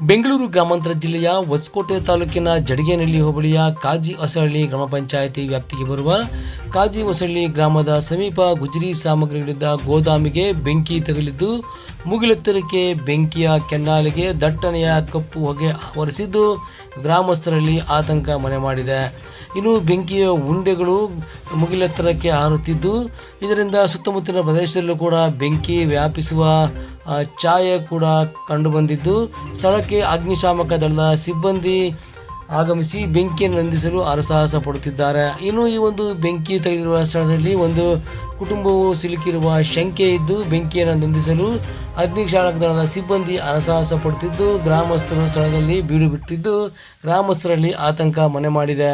ಬೆಂಗಳೂರು ಗ್ರಾಮಾಂತರ ಜಿಲ್ಲೆಯ ಹೊಸಕೋಟೆ ತಾಲೂಕಿನ ಜಡಿಗೇನಹಳ್ಳಿ ಹೋಬಳಿಯ ಕಾಜಿ ಹೊಸಹಳ್ಳಿ ಗ್ರಾಮ ಪಂಚಾಯಿತಿ ವ್ಯಾಪ್ತಿಗೆ ಬರುವ ಕಾಜಿ ಹೊಸಹಳ್ಳಿ ಗ್ರಾಮದ ಸಮೀಪ ಗುಜರಿ ಸಾಮಗ್ರಿಗಳಿದ್ದ ಗೋದಾಮಿಗೆ ಬೆಂಕಿ ತಗುಲಿದ್ದು ಮುಗಿಲೆತ್ತರಕ್ಕೆ ಬೆಂಕಿಯ ಕೆನ್ನಾಲಿಗೆ ದಟ್ಟಣೆಯ ಕಪ್ಪು ಹೊಗೆ ಆವರಿಸಿದ್ದು, ಗ್ರಾಮಸ್ಥರಲ್ಲಿ ಆತಂಕ ಮನೆ ಮಾಡಿದೆ. ಇನ್ನು ಬೆಂಕಿಯ ಉಂಡೆಗಳು ಮುಗಿಲೆತ್ತರಕ್ಕೆ ಹಾರುತ್ತಿದ್ದು, ಇದರಿಂದ ಸುತ್ತಮುತ್ತಲಿನ ಪ್ರದೇಶದಲ್ಲೂ ಕೂಡ ಬೆಂಕಿ ವ್ಯಾಪಿಸುವ ಛಾಯೆ ಕೂಡ ಕಂಡುಬಂದಿದ್ದು ಸ್ಥಳಕ್ಕೆ ಅಗ್ನಿಶಾಮಕ ದಳದ ಸಿಬ್ಬಂದಿ ಆಗಮಿಸಿ ಬೆಂಕಿಯನ್ನು ನಂದಿಸಲು ಹರಸಾಹಸ ಪಡುತ್ತಿದ್ದಾರೆ. ಇನ್ನು ಈ ಒಂದು ಬೆಂಕಿ ತೆಗೆದಿರುವ ಸ್ಥಳದಲ್ಲಿ ಒಂದು ಕುಟುಂಬವು ಸಿಲುಕಿರುವ ಶಂಕೆ ಇದ್ದು ಬೆಂಕಿಯನ್ನು ನಂದಿಸಲು ಅಗ್ನಿಶಾಮಕ ದಳದ ಸಿಬ್ಬಂದಿ ಹರಸಾಹಸ ಪಡುತ್ತಿದ್ದು, ಗ್ರಾಮಸ್ಥರು ಸ್ಥಳದಲ್ಲಿ ಬೀಡು ಬಿಟ್ಟಿದ್ದು ಗ್ರಾಮಸ್ಥರಲ್ಲಿ ಆತಂಕ ಮನೆ ಮಾಡಿದೆ.